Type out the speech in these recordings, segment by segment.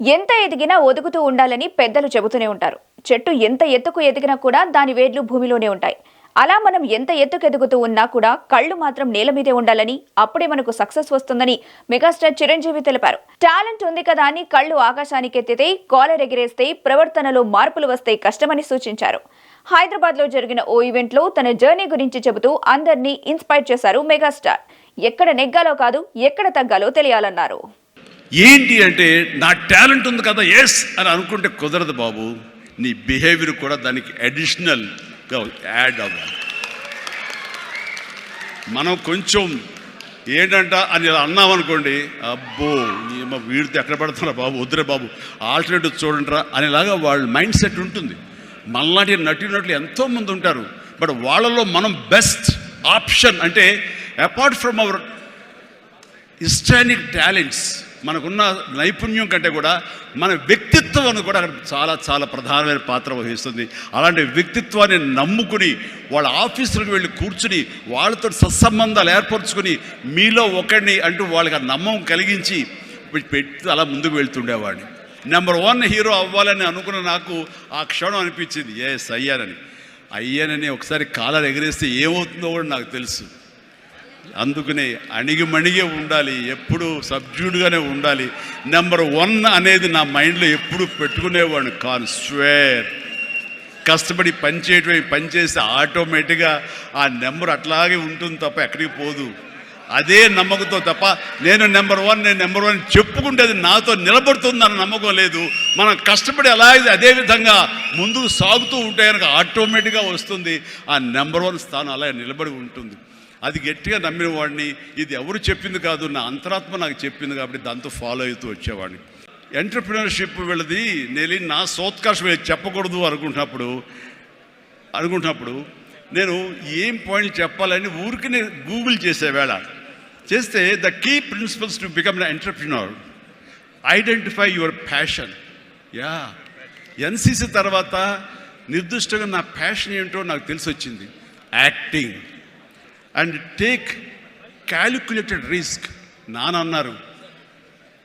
ఎంత ఎదిగినా ఒదుగుతూ ఉండాలని పెద్దలు చెబుతూనే ఉంటారు. చెట్టు ఎంత ఎత్తుకు ఎదిగినా కూడా దాని వేర్లు భూమిలోనే ఉంటాయి. అలా మనం ఎంత ఎత్తుకు ఎదుగుతూ ఉన్నా కూడా కళ్ళు మాత్రం నేల మీదే ఉండాలని అప్పుడే మనకు సక్సెస్ వస్తుందని మెగాస్టార్ చిరంజీవి తెలిపారు. టాలెంట్ ఉంది కదా అని కళ్ళు ఆకాశానికి ఎత్తితే కాలర్ ఎగిరేస్తే ప్రవర్తనలో మార్పులు వస్తే కష్టమని సూచించారు. హైదరాబాద్లో జరిగిన ఓ ఈవెంట్లో తన జర్నీ గురించి చెబుతూ అందరినీ ఇన్స్పైర్ చేశారు మెగాస్టార్. ఎక్కడ నెగ్గాలో కాదు ఎక్కడ తగ్గాలో తెలియాలన్నారు. ఏంటి అంటే నా టాలెంట్ ఉంది కదా ఎస్ అని అనుకుంటే కుదరదు బాబు. నీ బిహేవియర్ కూడా దానికి అడిషనల్గా యాడ్ అవ్వాలి. మనం కొంచెం ఏంటంట అని ఇలా అన్నామనుకోండి అబ్బో ఏమో వీడితో ఎక్కడ పడుతున్నా బాబు వద్దురే బాబు ఆల్టర్నేటివ్ చూడండిరా అనేలాగా వాళ్ళ మైండ్ సెట్ ఉంటుంది. మనలాంటి నటినట్లు ఎంతోమంది ఉంటారు. బట్ వాళ్ళలో మనం బెస్ట్ ఆప్షన్ అంటే apart from our intrinsic talents మనకున్న నైపుణ్యం కంటే కూడా మన వ్యక్తిత్వం అని కూడా అక్కడ చాలా చాలా ప్రధానమైన పాత్ర వహిస్తుంది. అలాంటి వ్యక్తిత్వాన్ని నమ్ముకుని వాళ్ళ ఆఫీసులకు వెళ్ళి కూర్చుని వాళ్ళతో సత్సంబంధాలు ఏర్పరచుకుని మీలో ఒకడిని అంటూ వాళ్ళకి ఆ నమ్మకం కలిగించి పెట్టి అలా ముందుకు వెళ్తుండేవాడిని. నెంబర్ వన్ హీరో అవ్వాలని అనుకున్న నాకు ఆ క్షణం అనిపించింది. ఎస్ అయ్యానని అయ్యానని ఒకసారి కాలర్ ఎగరేస్తే ఏమవుతుందో కూడా నాకు తెలుసు. అందుకనే అణిగిమణిగే ఉండాలి ఎప్పుడు సబ్జ్యూడ్గానే ఉండాలి. నెంబర్ వన్ అనేది నా మైండ్లో ఎప్పుడు పెట్టుకునేవాడిని కాను స్వేర్ కష్టపడి పని చేయటమే పని చేస్తే ఆటోమేటిక్గా ఆ నెంబర్ అట్లాగే ఉంటుంది తప్ప ఎక్కడికి పోదు. అదే నమ్మకంతో తప్ప నేను నెంబర్ వన్ నేను నెంబర్ వన్ చెప్పుకుంటే అది నాతో నిలబడుతుందన్న నమ్మకం లేదు. మనం కష్టపడి అలాగే అదే విధంగా ముందుకు సాగుతూ ఉంటే కనుక ఆటోమేటిక్గా వస్తుంది. ఆ నెంబర్ వన్ స్థానం అలా నిలబడి ఉంటుంది. అది గట్టిగా నమ్మిన వాడిని ఇది ఎవరు చెప్పింది కాదు నా అంతరాత్మ నాకు చెప్పింది కాబట్టి దాంతో ఫాలో అవుతూ వచ్చేవాడిని. ఎంటర్ప్రినర్షిప్ వెళ్ళది నేను నా సోత్కర్షం చెప్పకూడదు అనుకుంటున్నప్పుడు అనుకుంటున్నప్పుడు నేను ఏం పాయింట్ చెప్పాలని ఊరికి నేను గూగుల్ చేసేవేళ చేస్తే the key principles to become entrepreneur identify your passion yeah NCC తర్వాత నిర్దిష్టంగా నా ప్యాషన్ ఏంటో నాకు తెలిసి వచ్చింది acting and take calculated risk. నానన్నారు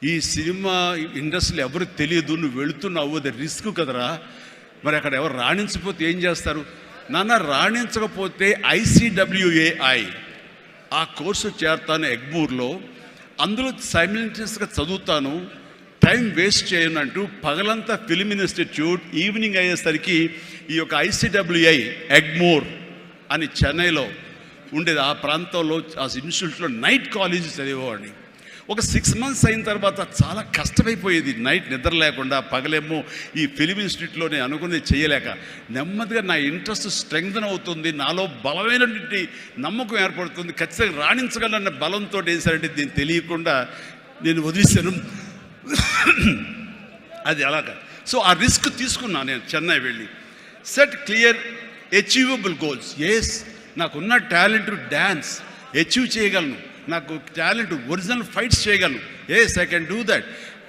ఈ సినిమా ఇండస్ట్రీలో ఎవరు తెలియదు నువ్వు వెళుతున్నావు అది రిస్క్ కదరా? మరి అక్కడ ఎవరు రాణించకపోతే ఏం చేస్తారు? నాన్న రాణించకపోతే ఐసీడబ్ల్యూఏఐ ఆ కోర్సు చేరతాను ఎగ్మూర్లో అందులో సైమిల్టేనియస్గా చదువుతాను. టైం వేస్ట్ చేయను అంటూ పగలంతా ఫిలిం ఇన్స్టిట్యూట్ ఈవినింగ్ అయ్యేసరికి ఈ యొక్క ఐసీడబ్ల్యూఐ ఎగ్మూర్ అని చెన్నైలో ఉండేది ఆ ప్రాంతంలో ఆ ఇన్స్టిట్యూట్లో నైట్ కాలేజీ చదివేవాడిని. ఒక సిక్స్ మంత్స్ అయిన తర్వాత చాలా కష్టమైపోయేది. నైట్ నిద్ర లేకుండా పగలేమో ఈ ఫిలిం ఇన్స్టిట్యూట్లో నేను అనుకున్నది చేయలేక నెమ్మదిగా నా ఇంట్రెస్ట్ స్ట్రెంగ్తన్ అవుతుంది నాలో బలమైనటువంటి నమ్మకం ఏర్పడుతుంది ఖచ్చితంగా రాణించగలన్న బలంతో వేసారంటే దీన్ని తెలియకుండా నేను వదిలేశాను. అది అలాగా. సో ఆ రిస్క్ తీసుకున్నాను నేను చెన్నై వెళ్ళి. Set clear achievable goals. Yes నాకున్న టాలెంట్ డ్యాన్స్ అచీవ్ చేయగలను. నాకు టాలెంట్ ఒరిజినల్ ఫైట్స్ చేయగలను. Yes I can do that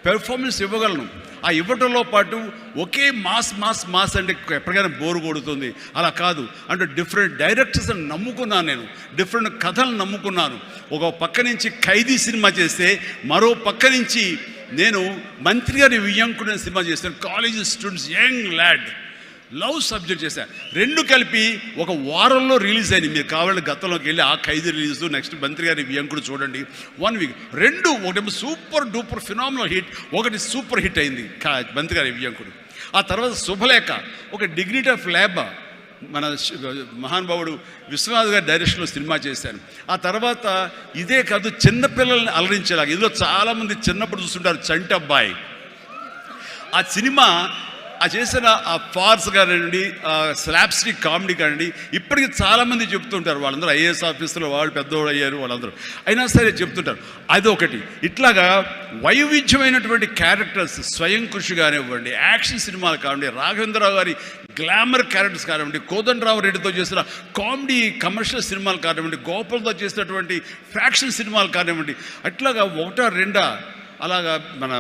performance ఇవ్వగలను. ఆ ఇవ్వటంలో పాటు ఒకే మాస్ మాస్ మాస్ అంటే ఎప్పటికైనా బోరు కొడుతుంది. అలా కాదు. అంటే డిఫరెంట్ డైరెక్టర్స్ని నమ్ముకున్నాను నేను. డిఫరెంట్ కథలు నమ్ముకున్నాను. ఒక పక్క నుంచి ఖైదీ సినిమా చేస్తే మరో పక్క నుంచి నేను మంత్రి గారి వియ్యంకుడు సినిమా చేస్తాను. College students young lad love subject చేశాను రెండు కలిపి ఒక వారంలో రిలీజ్ అయింది. మీరు కావాలంటే గతంలోకి వెళ్ళి ఆ ఖైదీ రిలీజ్ నెక్స్ట్ మంత్రి గారి వ్యంకుడు చూడండి. వన్ వీక్ రెండు ఒకటేమో సూపర్ డూపర్ ఫినామినల్ హిట్ ఒకటి సూపర్ హిట్ అయింది మంత్రి గారి వ్యంకుడు ఆ తర్వాత శుభలేఖ ఒక డిగ్నిటీ ఆఫ్ ల్యాబ్ మన మహానుభావుడు విశ్వనాథ్ గారి డైరెక్షన్లో సినిమా చేశాను ఆ తర్వాత ఇదే కాదు చిన్నపిల్లల్ని అలరించేలాగా. ఇందులో చాలామంది చిన్నప్పుడు చూస్తుంటారు చంటి అబ్బాయి. ఆ సినిమా ఆ చేసిన ఆ ఫార్స్ కానివ్వండి ఆ కామెడీ కానివ్వండి ఇప్పటికి చాలామంది చెప్తుంటారు వాళ్ళందరూ ఐఏఎస్ ఆఫీసులో వాళ్ళు పెద్దవాళ్ళు అయ్యారు వాళ్ళందరూ. అయినా సరే చెప్తుంటారు. అది ఒకటి ఇట్లాగా వైవిధ్యమైనటువంటి క్యారెక్టర్స్ స్వయం కృషి కానివ్వండి యాక్షన్ సినిమాలు కానివ్వండి రాఘవేంద్రరావు గారి గ్లామర్ క్యారెక్టర్స్ కానివ్వండి కోదండరావు రెడ్డితో చేసిన కామెడీ కమర్షియల్ సినిమాలు కానివ్వండి గోపాల్తో చేసినటువంటి ఫ్యాక్షన్ సినిమాలు కానివ్వండి అట్లాగా ఒకటా రెండా అలాగా మన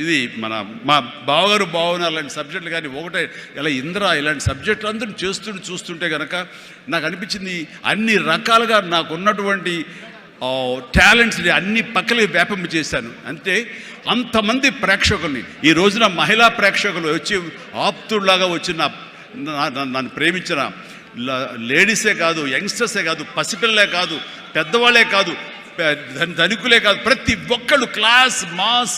ఇది మన మా బావగారు బావన అలాంటి సబ్జెక్టులు కానీ ఒకటే ఇలా ఇంద్ర ఇలాంటి సబ్జెక్టులు అందరూ చేస్తుంటే చూస్తుంటే కనుక నాకు అనిపించింది అన్ని రకాలుగా నాకు ఉన్నటువంటి టాలెంట్స్ని అన్ని పక్కలకి వ్యాపింప చేశాను. అంటే అంతమంది ప్రేక్షకుల్ని ఈ రోజున మహిళా ప్రేక్షకులు వచ్చి ఆప్తుల్లాగా వచ్చిన నన్ను ప్రేమించిన లేడీసే కాదు యంగ్స్టర్సే కాదు పసిపిల్లలే కాదు పెద్దవాళ్ళే కాదు ధనికులే కాదు ప్రతి ఒక్కళ్ళు క్లాస్ మాస్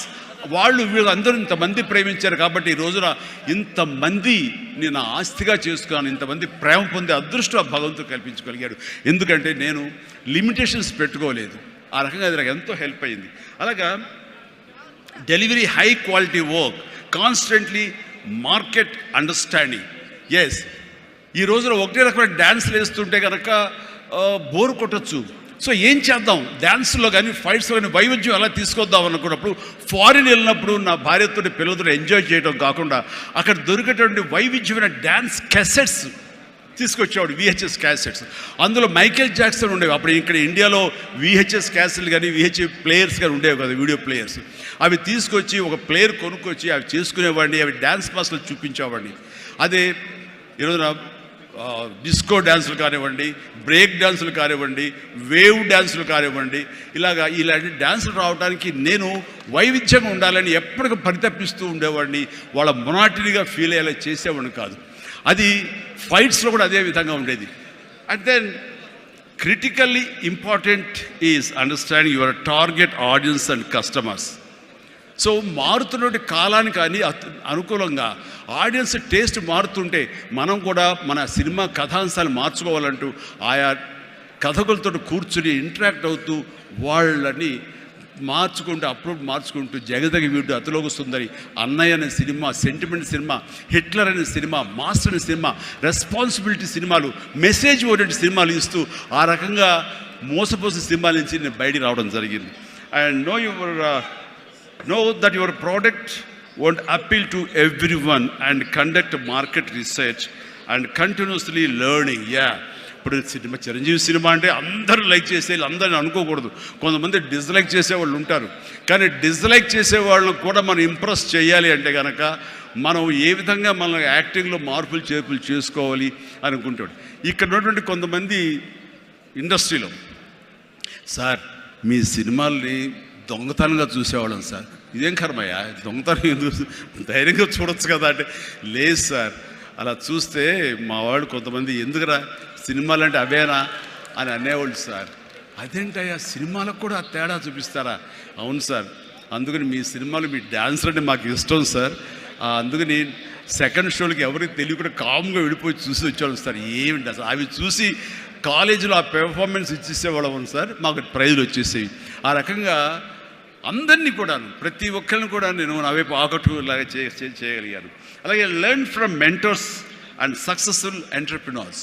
వాళ్ళు వీళ్ళు అందరూ ఇంతమంది ప్రేమించారు కాబట్టి ఈ రోజున ఇంతమంది నేను ఆస్తిగా చేసుకున్నాను ఇంతమంది ప్రేమ పొందే అదృష్టం ఆ భగవంతుడు కల్పించగలిగాడు. ఎందుకంటే నేను లిమిటేషన్స్ పెట్టుకోలేదు. ఆ రకంగా అది నాకు ఎంతో హెల్ప్ అయింది. అలాగా delivery high quality work constantly market understanding. Yes ఈ రోజున ఒకటే రకమైన డ్యాన్స్లు వేస్తుంటే కనుక బోర్ కొట్టచ్చు. సో ఏం చేద్దాం? డ్యాన్స్లో కానీ ఫైట్స్లో కానీ వైవిధ్యం ఎలా తీసుకొద్దాం అనుకున్నప్పుడు ఫారిన్ వెళ్ళినప్పుడు నా భార్యతో పిల్లలతో ఎంజాయ్ చేయడం కాకుండా అక్కడ దొరికేటువంటి వైవిధ్యమైన డ్యాన్స్ క్యాసెట్స్ తీసుకొచ్చేవాడు విహెచ్ఎస్ క్యాసెట్స్ అందులో మైకేల్ జాక్సన్ ఉండేవి. అప్పుడు ఇక్కడ ఇండియాలో విహెచ్ఎస్ క్యాసెట్లు కానీ విహెచ్ ప్లేయర్స్ కానీ ఉండేవి కదా వీడియో ప్లేయర్స్ అవి తీసుకొచ్చి ఒక ప్లేయర్ కొనుక్కొచ్చి అవి చేసుకునేవాడిని అవి డ్యాన్స్ మాస్టర్లు చూపించేవాడిని. అదే ఈరోజు డిస్కో డ్యాన్సులు కానివ్వండి బ్రేక్ డ్యాన్సులు కానివ్వండి వేవ్ డ్యాన్సులు కానివ్వండి ఇలాగా ఇలాంటి డ్యాన్సులు రావడానికి నేను వైవిధ్యంగా ఉండాలని ఎప్పటికీ పరితపిస్తూ ఉండేవాడిని. వాళ్ళ మొనాటినిగా ఫీల్ అయ్యేలా చేసేవాడిని కాదు. అది ఫైట్స్లో కూడా అదే విధంగా ఉండేది. And then critically important is understanding your target audience and customers so మారుతున్నటువంటి కాలానికి కానీ అత్- అనుకూలంగా ఆడియన్స్ టేస్ట్ మారుతుంటే మనం కూడా మన సినిమా కథాంశాలు మార్చుకోవాలంటూ ఆయా కథకులతో కూర్చుని ఇంటరాక్ట్ అవుతూ వాళ్ళని మార్చుకుంటూ అప్లోడ్ మార్చుకుంటూ జగదగ వీడు అతిలోకి సుందరి అన్నయ్య అనే సినిమా సెంటిమెంట్ సినిమా హిట్లర్ అనే సినిమా మాస్టర్ అనే సినిమా రెస్పాన్సిబిలిటీ సినిమాలు మెసేజ్ ఓరియంటెడ్ సినిమాలు ఇస్తూ ఆ రకంగా మోసపోసిన సినిమాల నుంచి నేను బయటికి రావడం జరిగింది. And know your know that your product won't appeal to everyone and conduct market research and continuously learning. Yeah. ఇప్పుడు సినిమా చిరంజీవి సినిమా అంటే అందరూ లైక్ చేసే అందరిని అనుకోకూడదు. కొంతమంది డిస్లైక్ చేసేవాళ్ళు ఉంటారు. కానీ డిస్లైక్ చేసేవాళ్ళని కూడా మనం ఇంప్రెస్ చేయాలి అంటే కనుక మనం ఏ విధంగా మన యాక్టింగ్లో మార్పులు చేర్పులు చేసుకోవాలి అనుకుంటాడు. ఇక్కడ ఉన్నటువంటి కొంతమంది ఇండస్ట్రీలో సార్ మీ సినిమాల్ని దొంగతనంగా చూసేవాళ్ళం సార్. ఇదేం కర్మయ్యా? దొంగతనం ఎందుకు చూ- ధైర్యంగా చూడొచ్చు కదా అంటే లేదు సార్. అలా చూస్తే మా వాళ్ళు కొంతమంది ఎందుకురా? సినిమాలు అంటే అవేనా? అని అనేవాళ్ళు సార్. అదేంటయ్యా? సినిమాలకు కూడా ఆ తేడా చూపిస్తారా? అవును సార్. అందుకని మీ సినిమాలు మీ డ్యాన్స్ అంటే మాకు ఇష్టం సార్. అందుకని సెకండ్ షోలకి ఎవరికి తెలియకుండా కామ్గా వెళ్ళిపోయి చూసి వచ్చేవాళ్ళం సార్. ఏమిటి అసలు? అవి చూసి కాలేజీలో ఆ పెర్ఫార్మెన్స్ ఇచ్చేసేవాళ్ళం సార్. మాకు ప్రైజులు వచ్చేసేవి. ఆ రకంగా అందరినీ కూడాను ప్రతి ఒక్కరిని కూడా నేను నా వైపు ఆకట్టులాగా చేయగలిగాను. అలాగే learn from mentors and successful entrepreneurs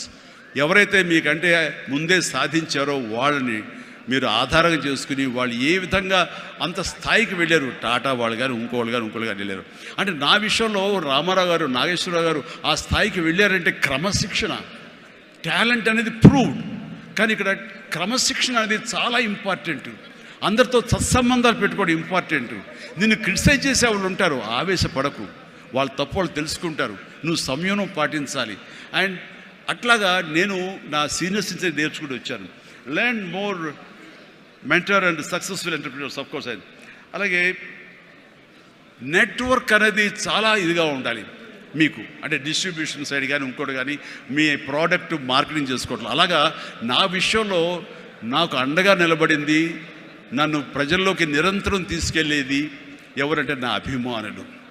ఎవరైతే మీకంటే ముందే సాధించారో వాళ్ళని మీరు ఆధారంగా చేసుకుని వాళ్ళు ఏ విధంగా అంత స్థాయికి వెళ్ళారు టాటా వాళ్ళు కానీ ఇంకోళ్ళు కానీ ఇంకోళ్ళు కానీ వెళ్ళారు. అంటే నా విషయంలో రామారావు గారు నాగేశ్వరరావు గారు ఆ స్థాయికి వెళ్ళారంటే క్రమశిక్షణ టాలెంట్ అనేది ప్రూవ్డ్ కానీ ఇక్కడ క్రమశిక్షణ అనేది చాలా ఇంపార్టెంట్ అందరితో సత్సంబంధాలు పెట్టుకోవడం ఇంపార్టెంట్ నిన్ను క్రిటిసైజ్ చేసే వాళ్ళు ఉంటారు ఆవేశపడకు. వాళ్ళ తప్పు వాళ్ళు తెలుసుకుంటారు. నువ్వు సంయమనం పాటించాలి. అండ్ అట్లాగా నేను నా సీనియర్స్ నుంచి నేర్చుకుంటూ వచ్చాను. Learn more mentor and successful entrepreneurs of course అలాగే నెట్వర్క్ అనేది చాలా ఇదిగా ఉండాలి మీకు. అంటే డిస్ట్రిబ్యూషన్ సైడ్ కానీ ఇంకోటి కానీ మీ ప్రోడక్ట్ మార్కెటింగ్ చేసుకోవట్లేదు అలాగా నా విషయంలో నాకు అండగా నిలబడింది నన్ను ప్రజల్లోకి నిరంతరం తీసుకెళ్ళేది ఎవరంటే నా అభిమానులు.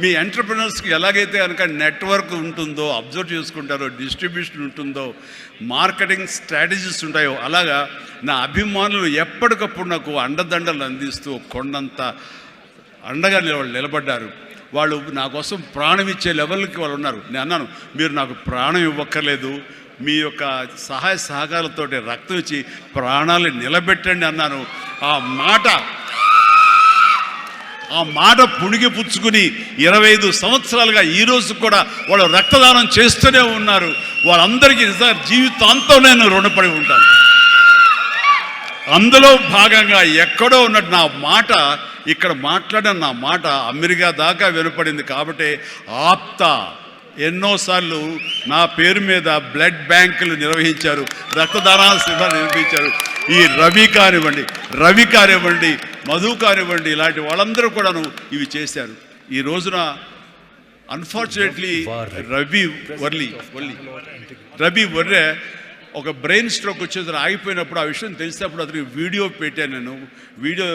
మీ ఎంటర్ప్రినర్స్కి ఎలాగైతే కనుక నెట్వర్క్ ఉంటుందో అబ్జర్వ్ చేసుకుంటారో డిస్ట్రిబ్యూషన్ ఉంటుందో మార్కెటింగ్ స్ట్రాటజీస్ ఉంటాయో అలాగా నా అభిమానులు ఎప్పటికప్పుడు నాకు అండదండలు అందిస్తూ కొండంత అండగా వాళ్ళు నిలబడ్డారు. వాళ్ళు నా కోసం ప్రాణం ఇచ్చే లెవెల్కి వాళ్ళు ఉన్నారు. నేను అన్నాను మీరు నాకు ప్రాణం ఇవ్వక్కర్లేదు. మీ యొక్క సహాయ సహకారాలతో రక్తం ఇచ్చి ప్రాణాలు నిలబెట్టండి అన్నాను. ఆ మాట ఆ మాట పుణిగి పుచ్చుకుని ఇరవై ఐదు సంవత్సరాలుగా ఈ రోజు కూడా వాళ్ళు రక్తదానం చేస్తూనే ఉన్నారు. వాళ్ళందరికీ నిజంగా జీవితాంతం నేను రుణపడి ఉంటాను. అందులో భాగంగా ఎక్కడో ఉన్నట్టు నా మాట ఇక్కడ మాట్లాడిన నా మాట అమెరికా దాకా వినపడింది కాబట్టి ఆప్త ఎన్నోసార్లు నా పేరు మీద బ్లడ్ బ్యాంకులు నిర్వహించారు రక్తదానాల శిబిరాలు నిర్వహించారు ఈ రవి కానివ్వండి రవి కానివ్వండి మధు కానివ్వండి ఇలాంటి వాళ్ళందరూ కూడాను ఇవి చేశారు. ఈ రోజున అన్ఫార్చునేట్లీ రవి వర్లి వర్లి. రవి వర్రే ఒక బ్రెయిన్ స్ట్రోక్ వచ్చేసరికి ఆగిపోయినప్పుడు ఆ విషయం తెలిసినప్పుడు అతనికి వీడియో పెట్టాను నేను. వీడియో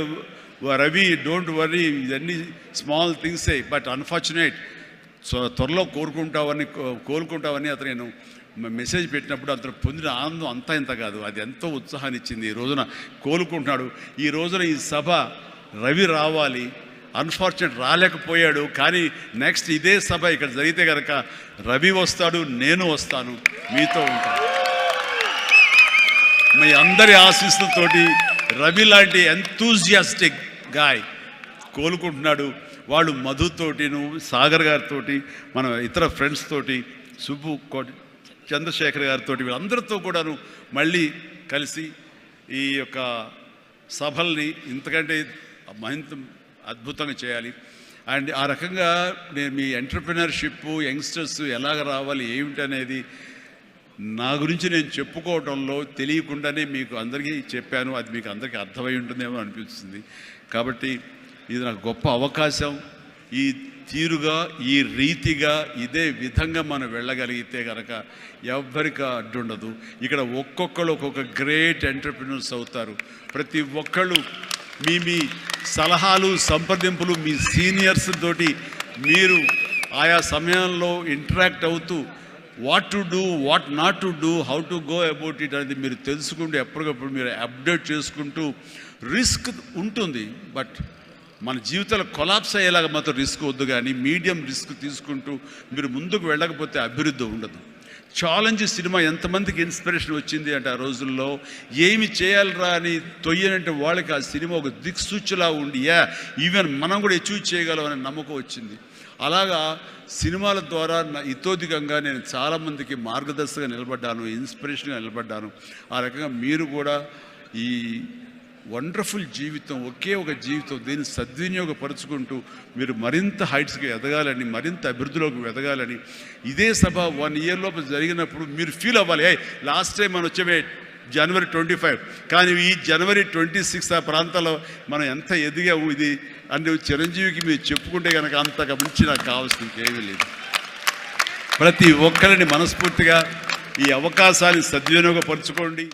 రవి డోంట్ వర్రీ ఇవన్నీ స్మాల్ థింగ్సే బట్ అన్ఫార్చునేట్ సో త్వరలో కోరుకుంటావని కో- కోలుకుంటావని అతను నేను మెసేజ్ పెట్టినప్పుడు అతను పొందిన ఆనందం అంతా ఇంత కాదు. అది ఎంతో ఉత్సాహాన్ని ఇచ్చింది. ఈ రోజున కోలుకుంటున్నాడు. ఈ రోజున ఈ సభ రవి రావాలి. అన్ఫార్చునేట్ రాలేకపోయాడు. కానీ నెక్స్ట్ ఇదే సభ ఇక్కడ జరిగితే కనుక రవి వస్తాడు నేను వస్తాను. మీతో ఉంటాను మీ అందరి ఆశీస్సులతోటి రవి లాంటి ఎంతూజియాస్టిక్ గాయ్ కోలుకుంటున్నాడు. వాళ్ళు మధుతోటిను సాగర్ గారితో మన ఇతర ఫ్రెండ్స్ తోటి సుబ్బు చంద్రశేఖర్ గారితో వీళ్ళందరితో కూడాను మళ్ళీ కలిసి ఈ యొక్క సభల్ని ఇంతకంటే మహింత అద్భుతంగా చేయాలి. అండ్ ఆ రకంగా నేను మీ ఎంటర్ప్రినర్షిప్ యంగ్స్టర్స్ ఎలాగ రావాలి ఏమిటి అనేది నా గురించి నేను చెప్పుకోవడంలో తెలియకుండానే మీకు అందరికీ చెప్పాను. అది మీకు అందరికీ అర్థమై ఉంటుందేమో అనిపిస్తుంది. కాబట్టి ఇది నాకు గొప్ప అవకాశం. ఈ తీరుగా ఈ రీతిగా ఇదే విధంగా మనం వెళ్ళగలిగితే కనుక ఎవ్వరికి అడ్డుండదు. ఇక్కడ ఒక్కొక్కరు ఒక్కొక్క గ్రేట్ ఎంటర్ప్రినర్స్ అవుతారు. ప్రతి ఒక్కళ్ళు మీ మీ సలహాలు సంప్రదింపులు మీ సీనియర్స్ తోటి మీరు ఆయా సమయంలో ఇంటరాక్ట్ అవుతూ what to do what not to do how to go about it అనేది మీరు తెలుసుకుంటూ ఎప్పటికప్పుడు మీరు అప్డేట్ చేసుకుంటూ రిస్క్ ఉంటుంది. బట్ మన జీవితాలు కొలాప్స్ అయ్యేలాగా మాత్రం రిస్క్ వద్దు కానీ మీడియం రిస్క్ తీసుకుంటూ మీరు ముందుకు వెళ్ళకపోతే అభివృద్ధి ఉండదు. ఛాలెంజ్ సినిమా ఎంతమందికి ఇన్స్పిరేషన్ వచ్చింది అంటే ఆ రోజుల్లో ఏమి చేయాలరా అని తొయ్యనంటే వాళ్ళకి ఆ సినిమా ఒక దిక్సూచిలా ఉండి యా ఈవెన్ మనం కూడా అచీవ్ చేయగలం అనే నమ్మకం వచ్చింది. అలాగా సినిమాల ద్వారా నా ఇతోధికంగా నేను చాలామందికి మార్గదర్శకంగా నిలబడ్డాను ఇన్స్పిరేషన్గా నిలబడ్డాను. ఆ రకంగా మీరు కూడా ఈ వండర్ఫుల్ జీవితం ఒకే ఒక జీవితం దీన్ని సద్వినియోగపరుచుకుంటూ మీరు మరింత హైట్స్కి ఎదగాలని మరింత అభివృద్ధిలోకి ఎదగాలని ఇదే సభ వన్ ఇయర్ లోపు జరిగినప్పుడు మీరు ఫీల్ అవ్వాలి. ఏ లాస్ట్ టైం మనం వచ్చే జనవరి ట్వంటీ ఫైవ్ కానీ ఈ జనవరి ట్వంటీ సిక్స్ ఆ ప్రాంతాల్లో మనం ఎంత ఎదిగాము ఇది అని చిరంజీవికి మీరు చెప్పుకుంటే కనుక అంతగా మించి నాకు కావాల్సింది ఏమీ లేదు. ప్రతి ఒక్కరిని మనస్ఫూర్తిగా ఈ అవకాశాన్ని సద్వినియోగపరచుకోండి.